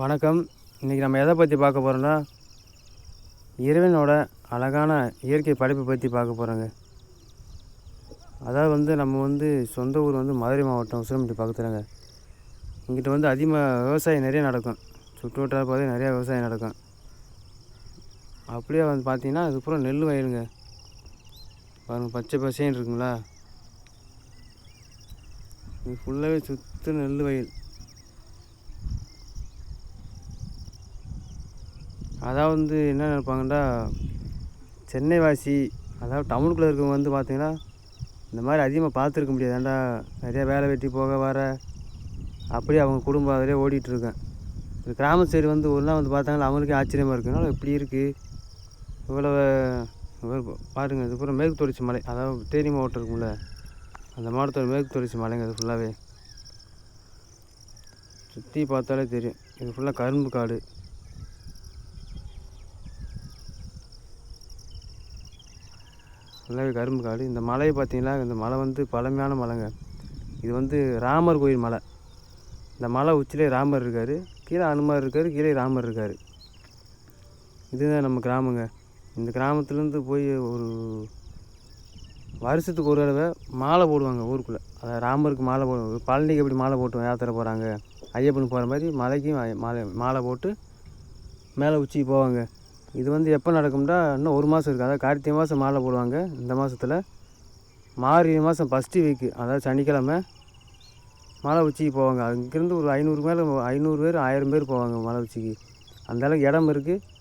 வணக்கம். இன்றைக்கி நம்ம எதை பற்றி பார்க்க போகிறோம்னா இறைவனோட அழகான இயற்கை படைப்பை பற்றி பார்க்க போகிறோங்க அதாவது வந்து நம்ம வந்து சொந்த ஊர் வந்து மதுரை மாவட்டம் உசிலம்பட்டி பக்கத்துலங்க. இங்கிட்ட வந்து அதிகமாக விவசாயம் நிறைய நடக்கும். சுற்று வட்டார பகுதி நிறையா விவசாயம் நடக்கும். அப்படியே வந்து பார்த்தீங்கன்னா அதுக்கப்புறம் நெல் வயலுங்க. பாருங்கள் பச்சை பசைன்னு இருக்குங்களா? இது ஃபுல்லாகவே சுற்று நெல் வயல். அதாவது வந்து என்ன நினைப்பாங்கன்னா சென்னை வாசி அதாவது டவுனுக்குள்ளே இருக்கவங்க வந்து பார்த்தீங்கன்னா இந்த மாதிரி அதிகமாக பார்த்துருக்க முடியாது. ஏன்டா நிறையா வேலை வெட்டி போக வர அப்படியே அவங்க குடும்பம் அதிலே ஓடிட்டுருக்கேன் இந்த கிராம சைடு வந்து ஒரு நாள் வந்து பார்த்தாங்கன்னா அவங்களுக்கே ஆச்சரியமாக இருக்கு. இப்படி இருக்குது இவ்வளோ பாருங்கள் இது பூரா மேற்கு தொடர்ச்சி மலை. அதாவது தேனி மாவட்டம் இருக்கும்ல அந்த மாவட்டத்தோட மேற்கு தொடர்ச்சி மலைங்க அது ஃபுல்லாகவே சுற்றி பார்த்தாலே தெரியும். இது ஃபுல்லாக கரும்பு காடு. ஃபுல்லாகவே கரும்பு காடு. இந்த மலையை பார்த்தீங்கன்னா இந்த மலை வந்து பழமையான மலைங்க. இது வந்து ராமர் கோயில் மலை. இந்த மலை உச்சிலே ராமர் இருக்கார். கீழே அனுமார் இருக்கார் கீழே ராமர் இருக்கார். இதுதான் நம்ம கிராமங்க. இந்த கிராமத்துலேருந்து போய் ஒரு வருஷத்துக்கு ஒரு தடவை மாலை போடுவாங்க ஊருக்குள்ளே. அதாவது ராமருக்கு மாலை போடுவாங்க பழனிக்கு எப்படி மாலை போட்டு யாத்திரை போகிறாங்க ஐயப்பனுக்கு போகிற மாதிரி மலைக்கும் மாலை மாலை போட்டு மேலே உச்சிக்கு போவாங்க. இது வந்து எப்போ நடக்கும்னா இன்னும் ஒரு மாதம் இருக்குது அதாவது கார்த்திகை மாதம் மாலை போடுவாங்க இந்த மாதத்தில் மார்கழி மாதம் ஃபஸ்ட்டு வீக்கு அதாவது சனிக்கிழமை மலை உச்சிக்கு போவாங்க. அங்கேருந்து ஒரு ஐநூறு மேலே ஐநூறு பேர் ஆயிரம் பேர் போவாங்க மலை உச்சிக்கு. அந்தளவுக்கு இடம் இருக்குது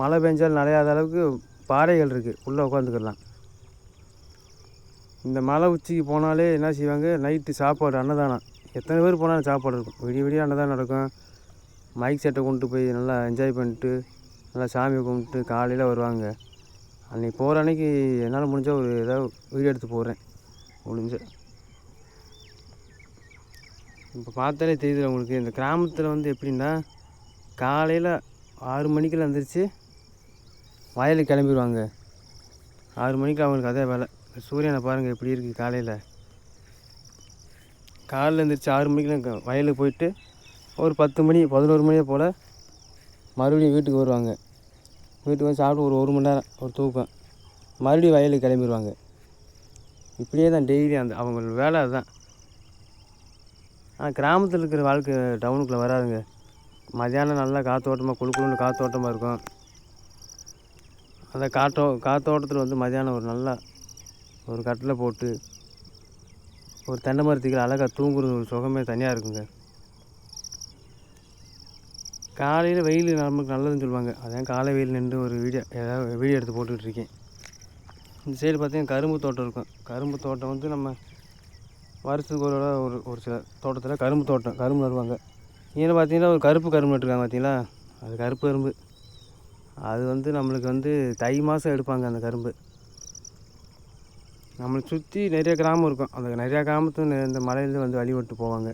மழை பெஞ்சால் நனையாத அளவுக்கு பாறைகள் இருக்குது உள்ளே உட்காந்துக்கிடலாம் இந்த மலை உச்சிக்கு போனாலே என்ன செய்வாங்க? நைட்டு சாப்பாடு அன்னதானம். எத்தனை பேர் போனாலும் சாப்பாடு இருக்கும். விடிய விடிய அன்னதானம் நடக்கும். மைக் செட்டை கொண்டு போய் நல்லா என்ஜாய் பண்ணிட்டு நல்லா சாமி கும்பிட்டு காலையில் வருவாங்க. அன்றைக்கி போகிற அன்னைக்கு என்னால் முடிஞ்ச ஒரு ஏதாவது வீடியோ எடுத்து போடுறேன். முடிஞ்ச. இப்போ பார்த்தாலே தெரியுது உங்களுக்கு இந்த கிராமத்தில் வந்து எப்படின்னா காலையில் ஆறு மணிக்கெல்லாம் எழுந்திரிச்சு வயலுக்கு கிளம்பிடுவாங்க. ஆறு மணிக்கு அவங்களுக்கு அதே வேலை. சூரியனை பாருங்கள் எப்படி இருக்குது காலையில். காலையில் எழுந்திரிச்சு ஆறு மணிக்கெலாம் வயலுக்கு போயிட்டு ஒரு பத்து மணி பதினோரு மணியை போல் மறுபடியும் வீட்டுக்கு வருவாங்க. வீட்டுக்கு வந்து சாப்பிட்டு ஒரு ஒரு மணி நேரம் ஒரு தூக்கம். மறுபடியும் வயலுக்கு கிளம்பிடுவாங்க இப்படியே தான் டெய்லி அந்த அவங்க வேலை அதுதான். ஆனால் கிராமத்தில் இருக்கிற வாழ்க்கை டவுனுக்குள்ளே வராதுங்க. மதியானம் நல்லா காற்றோட்டமாக குளு காற்றோட்டமாக இருக்கும். அந்த காற்றோ காற்றோட்டத்தில் வந்து மதியானம் ஒரு நல்லா ஒரு கட்டில் போட்டு ஒரு தென்னை மரத்துக்கு அழகாக தூங்குறது ஒரு சுகமே தனியாக இருக்குங்க. காலையில் வெயில் நமக்கு நல்லதுன்னு சொல்லுவாங்க. அதான் காலை வெயில் நின்று ஒரு வீடியோ ஏதாவது வீடியோ எடுத்து போட்டுக்கிட்டு இருக்கேன். இந்த சைடு பார்த்திங்கன்னா கரும்பு தோட்டம் இருக்கும். கரும்பு தோட்டம் வந்து நம்ம வருஷத்துக்கு ஒரு தடவை ஒரு ஒரு சில தோட்டத்தில் கரும்பு தோட்டம் கரும்பு நடுவாங்க. இங்கே பார்த்தீங்கன்னா ஒரு கருப்பு கரும்பு நட்டுருக்காங்க பார்த்தீங்களா அது கருப்பு கரும்பு. அது வந்து நம்மளுக்கு வந்து தை மாதம் எடுப்பாங்க அந்த கரும்பு. நம்மளை சுற்றி நிறைய கிராமம் இருக்கும். அந்த நிறையா கிராமத்து இந்த மலையிலேருந்து வந்து வழிபட்டு போவாங்க.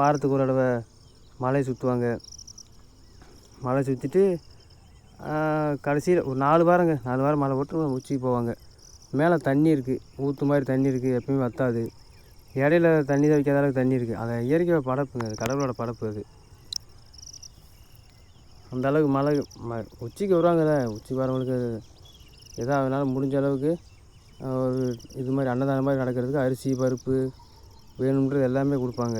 வாரத்துக்கு ஒரு தடவை மலை சுற்றுவாங்க மலை சுற்றிட்டு கடைசியில் ஒரு நாலு வாரங்க. நாலு வாரம் மலை போட்டு உச்சிக்கு போவாங்க. மேலே தண்ணி இருக்குது ஊற்று மாதிரி தண்ணி இருக்குது எப்பயுமே வத்தாது. இடையில தண்ணி தான் வைக்காத அளவுக்கு தண்ணி இருக்குது அதை இயற்கை படைப்புங்க அது கடவுளோட படைப்பு அது. அந்த அளவுக்கு மலை ம உச்சிக்கு வருவாங்கல்ல. உச்சிக்கு வரவங்களுக்கு எதா அதனால் முடிஞ்ச அளவுக்கு ஒரு இது மாதிரி அன்னதானம் மாதிரி நடக்கிறதுக்கு அரிசி பருப்பு வேணுன்றது எல்லாமே கொடுப்பாங்க.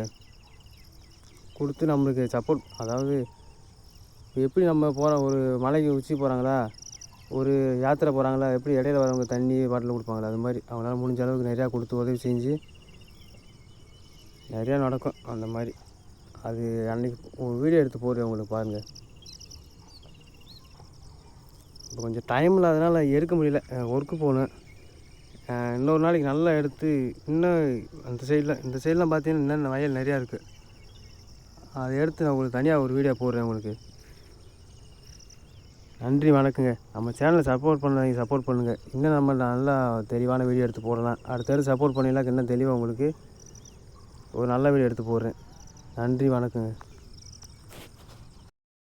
கொடுத்து நம்மளுக்கு சப்போர்ட் அதாவது எப்படி நம்ம போகிறோம் ஒரு மலைக்கு உச்சி போகிறாங்களா ஒரு யாத்திரை போகிறாங்களா எப்படி இடையில வரவங்க தண்ணி பாட்டில் கொடுப்பாங்களா? அது மாதிரி அவங்களால முடிஞ்ச அளவுக்கு நிறையா கொடுத்து உதவி செஞ்சு நிறையா நடக்கும் அந்த மாதிரி. அது அன்னைக்கு ஒரு வீடியோ எடுத்து போடுறேன் உங்களுக்கு பாருங்கள் இப்போ கொஞ்சம் டைம் இல்லாதனால எடுக்க முடியல. ஒர்க்கு போகணும் இன்னொரு நாளைக்கு நல்லா எடுத்து இன்னும் அந்த சைடில் இந்த சைட்லாம் பார்த்தீங்கன்னா இன்னும் வயல் நிறையா இருக்குது அதை எடுத்து நான் உங்களுக்கு தனியாக ஒரு வீடியோ போடுறேன் உங்களுக்கு. நன்றி வணக்கங்க. நம்ம சேனலை சப்போர்ட் பண்ண சப்போர்ட் பண்ணுங்கள் இன்னும் நம்ம நல்லா தெளிவான வீடியோ எடுத்து போடலாம். அடுத்தடுத்து சப்போர்ட் பண்ணிடலாம் இன்னும் தெளிவாக உங்களுக்கு ஒரு நல்ல வீடியோ எடுத்து போடுறேன். நன்றி வணக்கங்க.